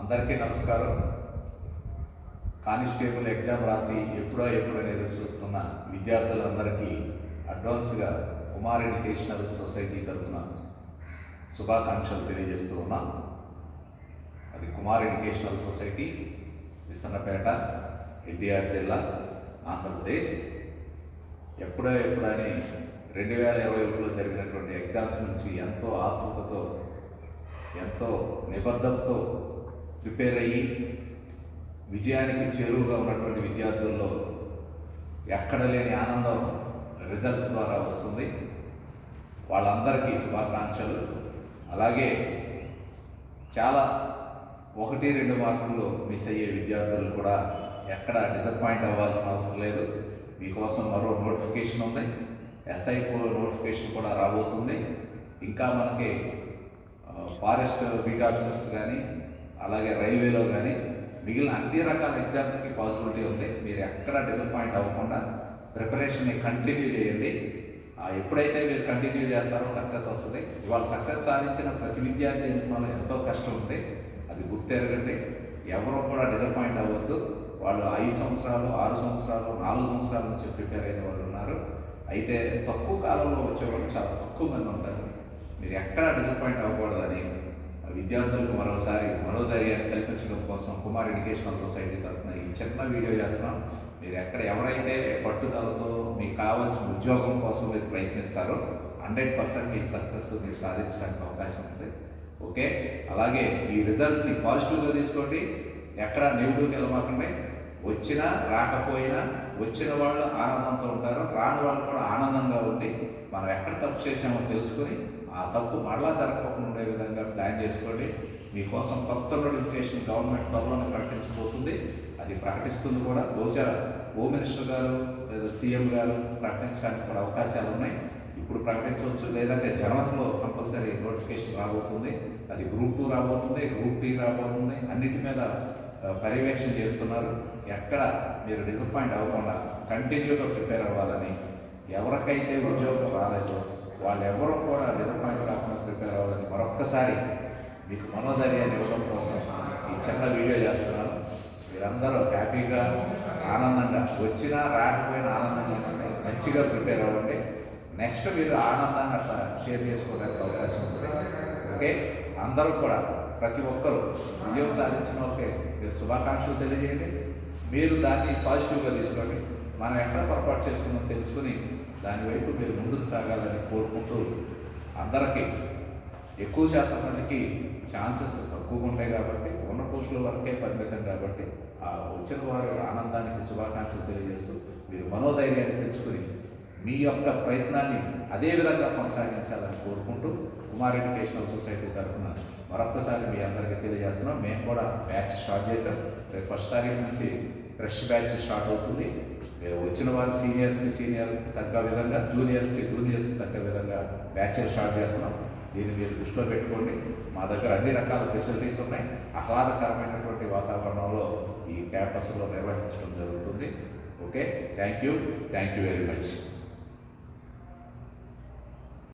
అందరికీ నమస్కారం. Constable exam రాసి ఎప్పుడో ఎప్పుడనేది ఎదురు చూస్తున్న విద్యార్థులందరికీ అడ్వాన్స్గా కుమార్ ఎడ్యుకేషనల్ సొసైటీ తరఫున శుభాకాంక్షలు తెలియజేస్తూ ఉన్నాం. అది Kumar educational society Vissannapeta NTR జిల్లా ఆంధ్రప్రదేశ్. ఎప్పుడో ఎప్పుడని రెండు వేల ఇరవై ఒకటిలో జరిగినటువంటి ఎగ్జామ్స్ నుంచి ఎంతో ఆతృతతో ఎంతో నిబద్ధతతో ప్రిపేర్ అయ్యి విజయానికి చేరువుగా ఉన్నటువంటి విద్యార్థుల్లో ఎక్కడ లేని ఆనందం రిజల్ట్ ద్వారా వస్తుంది. వాళ్ళందరికీ శుభాకాంక్షలు. అలాగే చాలా ఒకటి రెండు మార్కుల్లో మిస్ అయ్యే విద్యార్థులు కూడా ఎక్కడ డిసప్పాయింట్ అవ్వాల్సిన అవసరం లేదు. మీకోసం మరో నోటిఫికేషన్ ఉంది. ఎస్ఐ నోటిఫికేషన్ కూడా రాబోతుంది. ఇంకా మనకి ఫారెస్ట్ బీట్ ఆఫీసర్స్ కానీ అలాగే రైల్వేలో కానీ మిగిలిన అన్ని రకాల ఎగ్జామ్స్కి పాసిబిలిటీ ఉంది మీరు ఎక్కడ డిసప్పాయింట్ అవ్వకుండా ప్రిపరేషన్ని కంటిన్యూ చేయండి. ఎప్పుడైతే మీరు కంటిన్యూ చేస్తారో సక్సెస్ వస్తుంది. ఇవాళ సక్సెస్ సాధించిన ప్రతి విద్యార్థి జీవితంలో ఎంతో కష్టం ఉంది అది గుర్తెరగండి. ఎవరు కూడా డిసప్పాయింట్ అవ్వద్దు. వాళ్ళు ఐదు సంవత్సరాలు ఆరు సంవత్సరాలు నాలుగు సంవత్సరాల నుంచి ప్రిపేర్ అయిన వాళ్ళు ఉన్నారు. అయితే తక్కువ కాలంలో వచ్చేవాళ్ళు చాలా తక్కువ మంది ఉంటారు. మీరు ఎక్కడా డిసప్పాయింట్ అవ్వకూడదని విద్యార్థులకు మరోసారి మనోధైర్యాన్ని కల్పించడం కోసం కుమార్ ఎడ్యుకేషనల్ సొసైటీ తరఫున ఈ చిన్న వీడియో చేస్తున్నాం. మీరు ఎక్కడ ఎవరైతే పట్టుదలతో మీకు కావాల్సిన ఉద్యోగం కోసం మీరు ప్రయత్నిస్తారో హండ్రెడ్ పర్సెంట్ మీ సక్సెస్ మీరు సాధించడానికి అవకాశం ఉంది. ఓకే? అలాగే ఈ రిజల్ట్ని పాజిటివ్గా తీసుకోండి. ఎక్కడ నెగిటివ్కి వెళ్ళమాకండి. వచ్చినా రాకపోయినా వచ్చిన వాళ్ళు ఆనందంతో ఉంటారు. రాని వాళ్ళు కూడా ఆనందంగా ఉండి మనం ఎక్కడ తప్పు చేసామో తెలుసుకొని ఆ తప్పు మరలా జరగకుండా ఉండే విధంగా ప్లాన్ చేసుకోండి. మీకోసం కొత్త నోటిఫికేషన్ గవర్నమెంట్ త్వరలోనే ప్రకటించబోతుంది. అది ప్రకటిస్తుంది కూడా. బహుశా హోమ్ మినిస్టర్ గారు లేదా సీఎం గారు ప్రకటించడానికి కూడా అవకాశాలు ఉన్నాయి. ఇప్పుడు ప్రకటించవచ్చు లేదంటే జనవరిలో కంపల్సరీ నోటిఫికేషన్ రాబోతుంది. అది గ్రూప్ టూ రాబోతుంది గ్రూప్ టీ రాబోతుంది. అన్నిటి మీద పర్యవేక్షణ చేస్తున్నారు. ఎక్కడ మీరు డిసప్పాయింట్ అవ్వకుండా కంటిన్యూగా ప్రిపేర్ అవ్వాలని ఎవరికైతే ఉద్యోగం రాలేదో వాళ్ళు కూడా డిసప్పాయింట్ కాకుండా ప్రిపేర్ అవ్వాలని మరొక్కసారి మీకు మనోధైర్యాన్ని ఇవ్వడం కోసం ఈ చిన్న వీడియో చేస్తున్నాను. మీరందరూ హ్యాపీగా ఆనందంగా వచ్చినా రాకపోయినా ఆనందంగా ఉండండి. మంచిగా ప్రిపేర్ అవ్వండి. నెక్స్ట్ మీరు ఆనందాన్ని అట్లా షేర్ చేసుకోవడానికి అవకాశం ఉంటుంది ఓకే? అందరూ కూడా ప్రతి ఒక్కరూ విజయం సాధించిన వాళ్ళకే మీరు శుభాకాంక్షలు తెలియజేయండి. మీరు దాన్ని పాజిటివ్గా తీసుకోండి. మనం ఎక్కడ పొరపాటు చేసుకున్నాం తెలుసుకుని దాని వైపు మీరు ముందుకు సాగాలని కోరుకుంటూ అందరికీ ఎక్కువ శాతం మందికి ఛాన్సెస్ తక్కువగా ఉంటాయి కాబట్టి ఉన్న పోస్టుల వరకే పరిమితం కాబట్టి ఆ వచ్చిన వారి ఆనందానికి శుభాకాంక్షలు తెలియజేస్తూ మీరు మనోధైర్యాన్ని పెంచుకుని మీ యొక్క ప్రయత్నాన్ని అదే విధంగా కొనసాగించాలని కోరుకుంటూ కుమార్ ఎడ్యుకేషనల్ సొసైటీ తరఫున మరొక్కసారి మీ అందరికీ తెలియజేస్తున్నాం. మేము కూడా బ్యాచ్ స్టార్ట్ చేసాం రేపు ఫస్ట్ తారీఖు నుంచి ఫ్రెష్ బ్యాచ్ స్టార్ట్ అవుతుంది. వచ్చిన వారు సీనియర్స్కి సీనియర్కి తగ్గ విధంగా జూనియర్కి జూనియర్కి తగ్గ విధంగా బ్యాచ్లు స్టార్ట్ చేస్తున్నాం. దీన్ని మీరు దృష్టిలో పెట్టుకోండి. మా దగ్గర అన్ని రకాల ఫెసిలిటీస్ ఉన్నాయి. ఆహ్లాదకరమైనటువంటి వాతావరణంలో ఈ క్యాంపస్లో నిర్వహించడం జరుగుతుంది. Okay? Thank you. Thank you very much.